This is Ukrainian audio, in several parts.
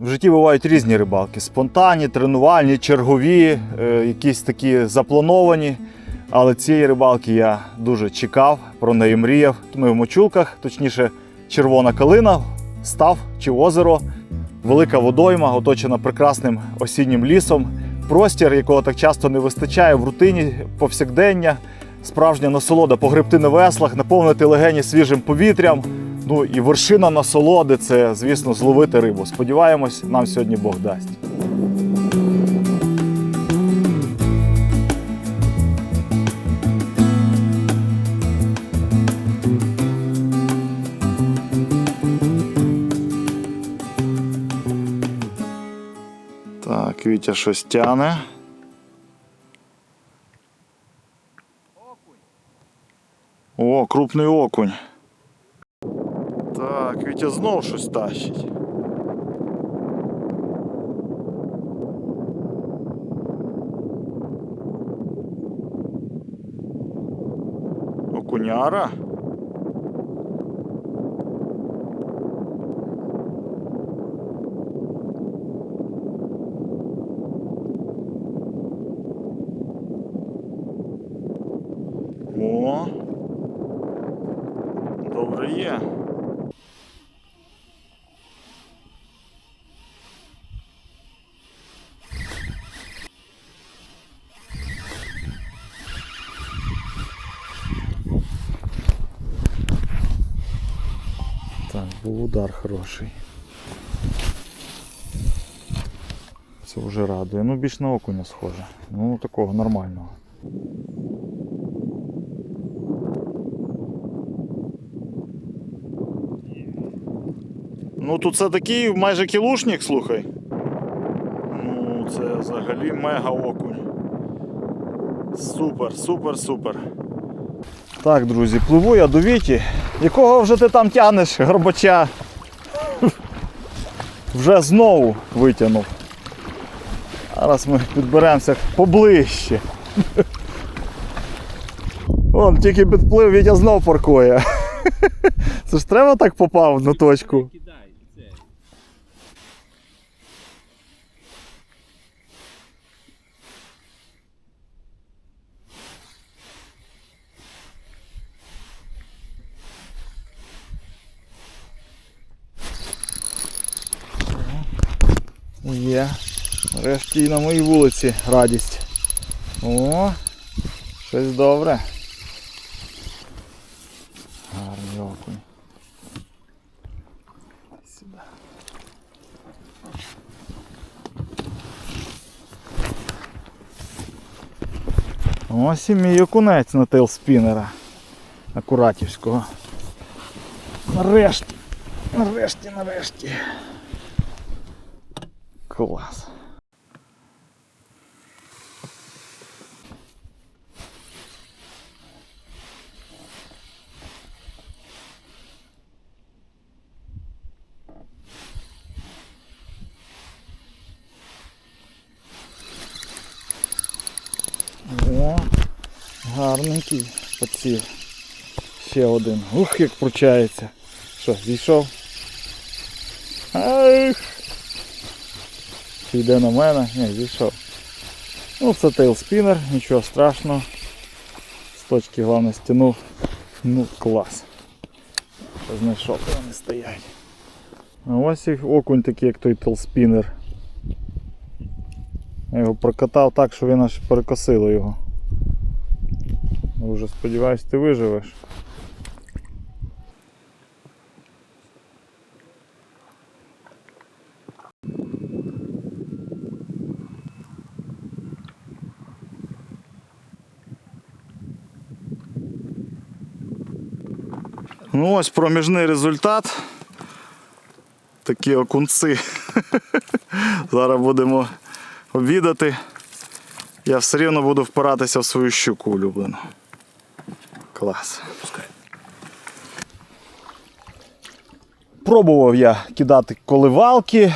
В житті бувають різні рибалки: спонтанні, тренувальні, чергові, е, якісь такі заплановані. Але цієї рибалки я дуже чекав, про неї мріяв. Ми в мочулках, точніше, червона калина, став чи озеро, велика водойма, оточена прекрасним осіннім лісом. Простір, якого так часто не вистачає в рутині повсякдення, справжня насолода погребти на веслах, наповнити легені свіжим повітрям. Ну і вершина насолоди це, звісно, зловити рибу. Сподіваємось, нам сьогодні Бог дасть. Так, Вітя щось тяне. О, крупний окунь. Так, Вітя знов щось тащить. Окуняра? О. Добре є. Удар хороший. Це вже радує. Ну, більш на окуня схоже. Ну, такого нормального. Ну тут це такий майже кілушник, слухай. Ну, це взагалі мега окунь. Супер, супер, супер. Так, друзі, пливу я до Віті. Якого вже ти там тянеш, горбача? Вже знову витягнув. Зараз ми підберемося поближче. Вон, тільки підплив, Вітя знов паркує. Це ж треба так попав на точку. Є. Нарешті і на моїй вулиці радість. О, щось добре. Гарний окунь. Ось і мій окунець на тейлспінера Акуратівського. Нарешті. Нарешті, нарешті. Клас. О, гарненький подсів. Ще один. Ух, як пручається. Що, зійшов? Ах! Чи йде на мене? Ні, зійшов. Ну, це тейлспінер, нічого страшного. З точки головне стянув. Ну, клас. Знайшов, вони стоять. А ось і окунь такий, як той тейлспінер. Я його прокатав так, що він аж перекосило його. Дуже сподіваюсь, ти виживеш. Ну ось проміжний результат. Такі окунці. Зараз будемо обідати. Я все рівно буду впиратися в свою щуку улюблену. Клас. Пробував я кидати коливалки,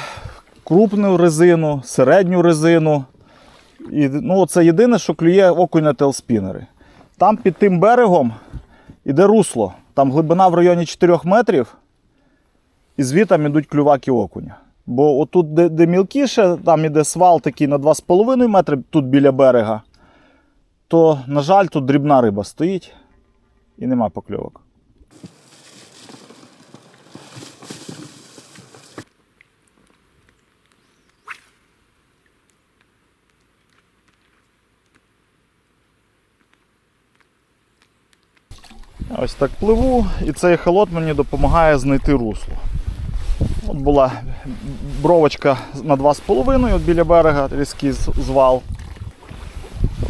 крупну резину, середню резину. І, ну, це єдине, що клює окунь на телспінери. Там під тим берегом іде русло. Там глибина в районі 4 метрів. І звітам ідуть клюваки окуня. Бо отут, де, де мілкіше, там іде свал такий на 2,5 метри тут біля берега, то, на жаль, тут дрібна риба стоїть і нема покльовок. Ось так пливу, і цей холод мені допомагає знайти русло. От була бровочка на 2,5 от біля берега, різкий звал.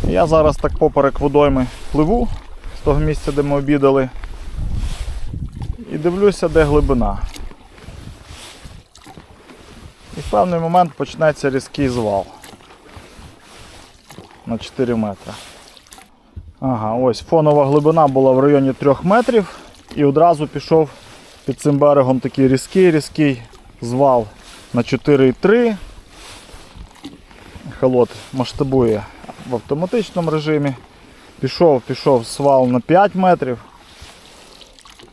Я зараз так поперек водойми пливу з того місця, де ми обідали. І дивлюся, де глибина. І в певний момент почнеться різкий звал на 4 метри. Ага, ось фонова глибина була в районі 3 метрів і одразу пішов під цим берегом такий різкий, різкий звал на 4,3. Холод масштабує в автоматичному режимі. Пішов, пішов свал на 5 метрів.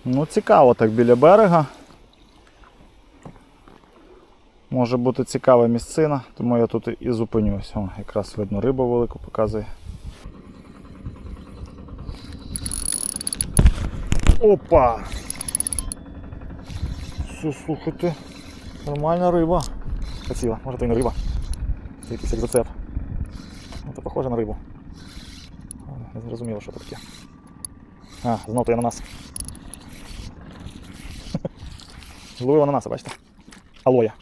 Ну, цікаво так біля берега. Може бути цікава місцина, тому я тут і зупинюсь. О, якраз видно рибу велику показує. Опа! Все, слухайте. Нормальна риба. Красива, може то і не риба. Це якийсь екзоцеп. зацеп. Ну, похоже на рибу. Не зрозуміло, що це таке. А, знов той ананас. на нас. Зловив ананаса, бачите? Алоя.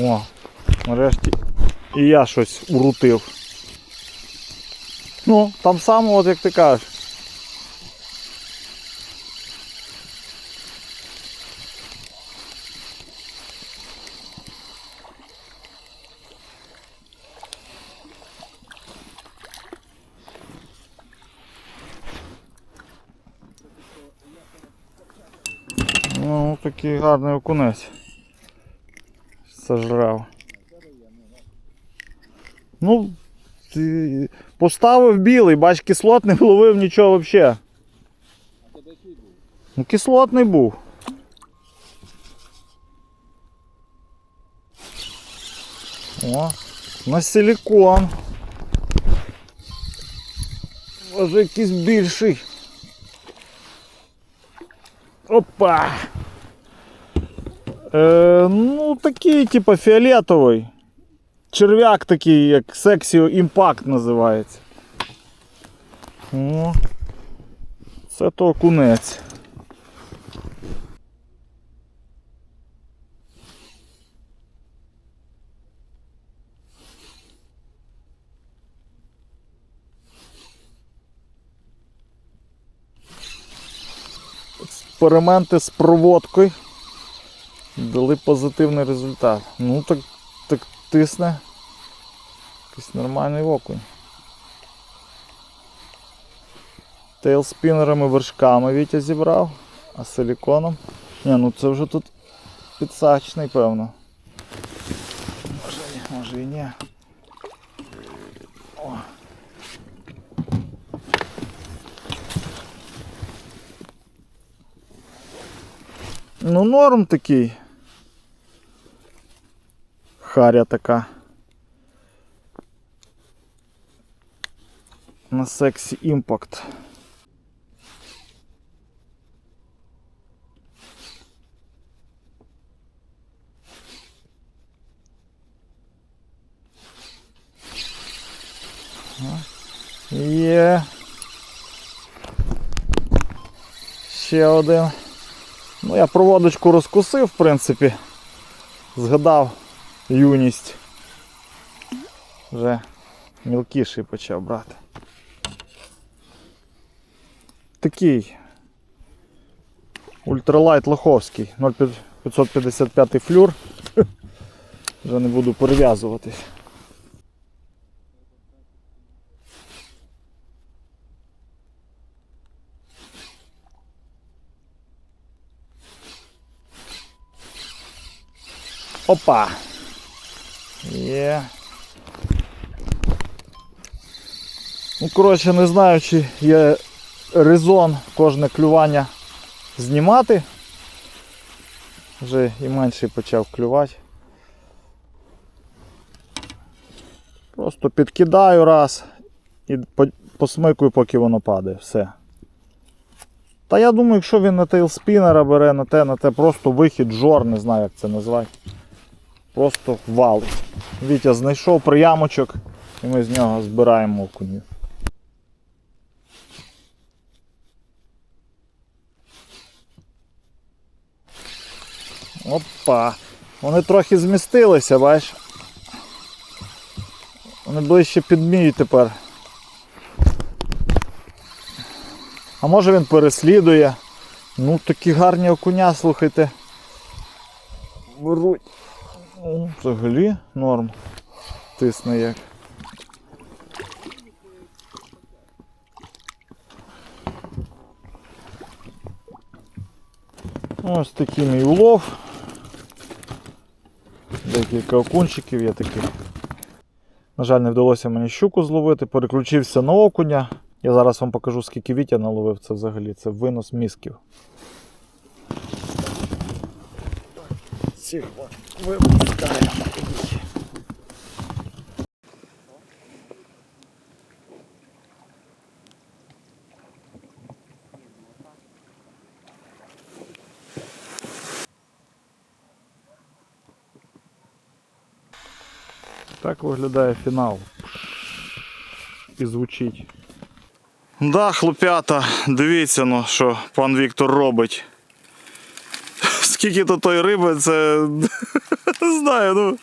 О, нарешті і я щось урутив. Ну, там само, от як ти кажеш. Ну, такий гарний окунець. Сожрав. Ну, поставив білий, бач, кислот не вловив нічого взагалі. Ну, кислотний був. О, на силікон. Може якийсь більший. Опа! Е, ну, такий, типа, фіолетовий. Черв'як такий, як Sexio Impact називається. О, це то окунець. Експерименти з проводкою дали позитивний результат. Ну так, так тисне. Якийсь нормальний окунь. Тейлспінерами вершками Вітя зібрав, а силіконом. Ні, ну це вже тут підсачний, певно. Може, може і ні. Ну, норм такий. Харя така. На сексі імпакт. Є. Ще один. Ну, я проводочку розкусив, в принципі. Згадав юність. Вже мілкіший почав брати. Такий ультралайт лоховський, 0555 флюр. Вже не буду перев'язуватись. Опа! Є. Ну, коротше, не знаю, чи є резон кожне клювання знімати. Вже і менший почав клювати. Просто підкидаю раз і посмикую, поки воно падає. Все. Та я думаю, якщо він на тейлспінера бере на те, на те, просто вихід жор, не знаю як це назвати. Просто валить. Вітя знайшов приямочок і ми з нього збираємо окунів. Опа! Вони трохи змістилися, бачиш? Вони ближче підміють тепер. А може він переслідує. Ну такі гарні окуня, слухайте. Беруть. Взагалі норм. Тисне як. Ось такий мій улов. Декілька окунчиків є таких. На жаль, не вдалося мені щуку зловити, переключився на окуня. Я зараз вам покажу, скільки Вітя наловив це взагалі. Це винос мізків. Цих випускаємо. Так виглядає фінал. І звучить. Да, хлопята, дивіться, ну, що пан Віктор робить. Скільки то той риби, це. Не знаю, ну.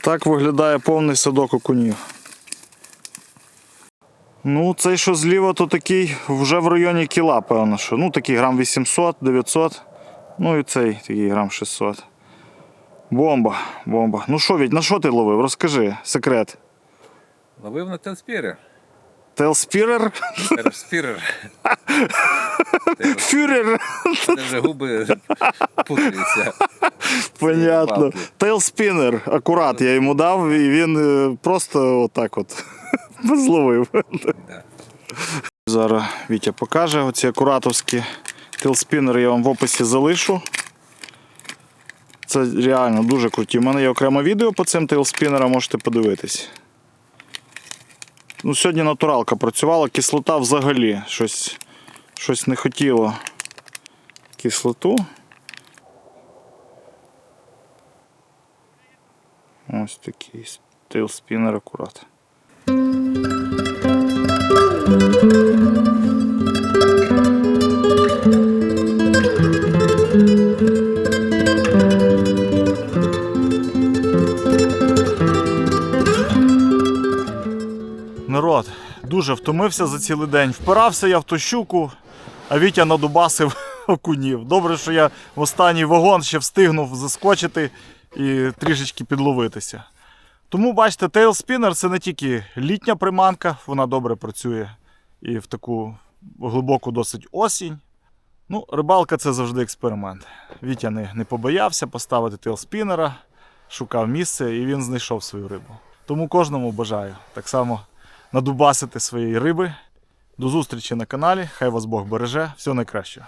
Так виглядає повний садок окунів. Ну, цей, що зліва, то такий вже в районі кіла, певно, що. Ну, такий грам 800, 900. Ну і цей такий грам 600. Бомба, бомба. Ну що, Віть, на що ти ловив? Розкажи, секрет. Ловив на телспірер. Телспірер? Спірер. Фюрер. Це вже губи путаються. Понятно. Тейлспінер. Акурат я йому дав, і він е, просто отак от зловив. Зараз Вітя покаже оці акуратовські тейлспінери я вам в описі залишу. Це реально дуже круті. У мене є окреме відео по цим тейлспінерам, можете подивитись. Ну, сьогодні натуралка працювала, кислота взагалі щось, щось не хотіло кислоту. Ось такий тейлспінер акурат. Дуже втомився за цілий день. Впирався я в ту щуку, а Вітя надубасив окунів. Добре, що я в останній вагон ще встигнув заскочити і трішечки підловитися. Тому бачите, Spinner це не тільки літня приманка, вона добре працює і в таку глибоку досить осінь. Ну, рибалка це завжди експеримент. Вітя не, не побоявся поставити тейлспінера, шукав місце і він знайшов свою рибу. Тому кожному бажаю так само надубасити своєї риби. До зустрічі на каналі. Хай вас Бог береже. Всього найкращого.